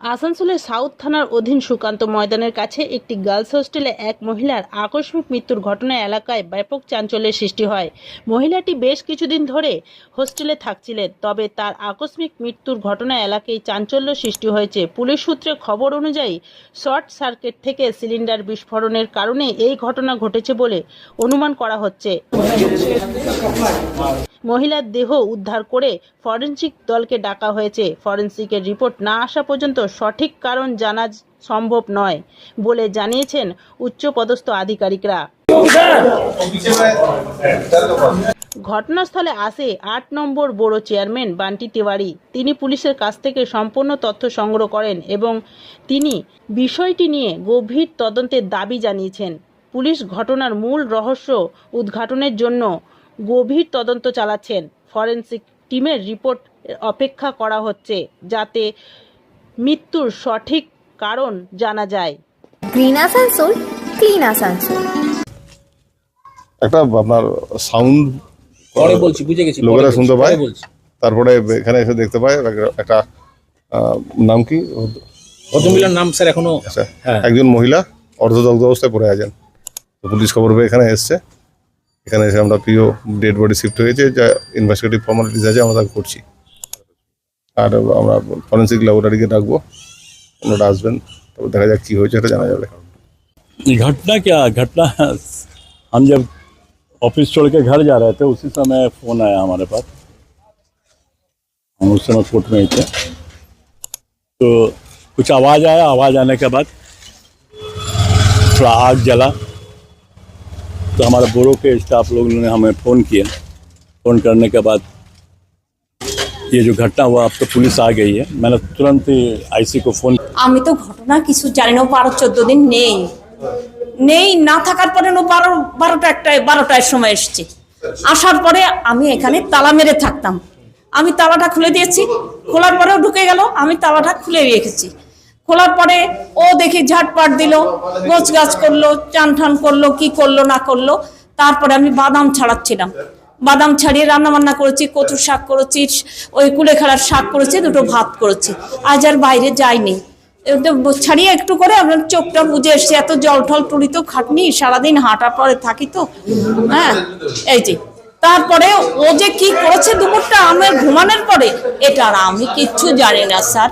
আসানসোলের সাউথ থানার অধীন সুকান্ত ময়দানের কাছে একটি গার্লস হোস্টেলে এক মহিলার আকস্মিক মৃত্যুর ঘটনায় এলাকায় ব্যাপক চাঞ্চল্যের সৃষ্টি হয়। মহিলাটি বেশ কিছুদিন ধরে হোস্টেলে থাকছিলেন, তবে তার আকস্মিক মৃত্যুর ঘটনায় এলাকায় চাঞ্চল্য সৃষ্টি হয়েছে। পুলিশ সূত্রে খবর অনুযায়ী শর্ট সার্কিট থেকে সিলিন্ডার বিস্ফোরণের কারণে এই ঘটনা ঘটেছে বলে অনুমান করা হচ্ছে। মহিলার দেহ উদ্ধার করে ফরেন্সিক দলকে ডাকা হয়েছে। ফরেনসিকের রিপোর্ট না আসা পর্যন্ত সঠিক কারণ জানা সম্ভব নয় বলে জানিয়েছেন উচ্চপদস্থ আধিকারিকরা। ঘটনাস্থলে আসে আট নম্বর বড় চেয়ারম্যান বান্টি তিওয়ারি। তিনি পুলিশের কাছ থেকে সম্পূর্ণ তথ্য সংগ্রহ করেন এবং তিনি বিষয়টি নিয়ে গভীর তদন্তের দাবি জানিয়েছেন। পুলিশ ঘটনার মূল রহস্য উদ্ঘাটনের জন্য গভীর তদন্ত চালাচ্ছেন। ফরেন্সিক টিমের রিপোর্ট অপেক্ষা করা হচ্ছে যাতে মৃত্যুর সঠিক কারণ জানা যায়। গ্রিন আসানসোল ক্লিন আসানসোল একটা আপনার সাউন্ড পরে বলছি বুঝে গেছি লোকেরা শুনতে পায়। তারপরে এখানে এসে দেখতে পায় একটা- নাম কি? ভদ্রমহিলার নাম স্যার এখনও আচ্ছা, হ্যাঁ। একজন মহিলা অর্ধদগ্ধ অবস্থায় পড়ে আছেন। পুলিশ খবর পেয়ে এখানে এসছে। এখানে এসে আমরা প্রিয় ডেড বডি শিফট হয়েছে যা ইনভেস্টিগেটিভ ফর্মালিটিস আছে আমরা তাকে করছি আর আমরা ফরেন্সিক ল্যাবরেটরিকে ডাকবো ওনারা আসবেন তবে দেখা যাক কি হয়েছে এটা জানা যাবে घटना क्या घटना हम जब ऑफिस छोड़ के घर जा रहे थे उसी समय फोन आया हमारे पास हम उस समय कोर्ट में ही थे तो कुछ आवाज़ आया आवाज़ आने के बाद थोड़ा आग जला तो हमारे बोरो के स्टाफ लोग ने हमें फ़ोन किया फ़ोन करने के बाद ये जो घटना हुआ अब तो पुलिस आ गई है मैंने तुरंत ही आईसी को फ़ोन আমি তো ঘটনা কিছু জানি না ও বারো চোদ্দ দিন নেই নেই না থাকার পরে ও বারো বারোটা একটা বারোটার সময় এসছে আসার পরে আমি এখানে তালা মেরে থাকতাম আমি তালাটা খুলে দিয়েছি খোলার পরেও ঢুকে গেল আমি তালাটা খুলে রেখেছি খোলার পরে ও দেখি ঝাটপাট দিল গোছ গাছ করল চান ঠান করল, কি করল, না করল। তারপরে আমি বাদাম ছাড়াচ্ছিলাম। বাদাম ছাড়িয়ে রান্না বান্না করেছি কচু শাক করেছি, ওই কুলেখাড়ার শাক করেছি, দুটো ভাত করেছি। আজ আর বাইরে যাইনি। ছাড়িয়ে একটু করে আপনার চোখটা বুঝে এসছে, এত জল ঠল টুলি তো খাটনি, সারাদিন হাঁটার পরে থাকি তো। হ্যাঁ এই যে। তারপরে ও যে কি করেছে দুপুরটা আমার ঘুমানোর পরে, এটা আর আমি কিচ্ছু জানি না, স্যার।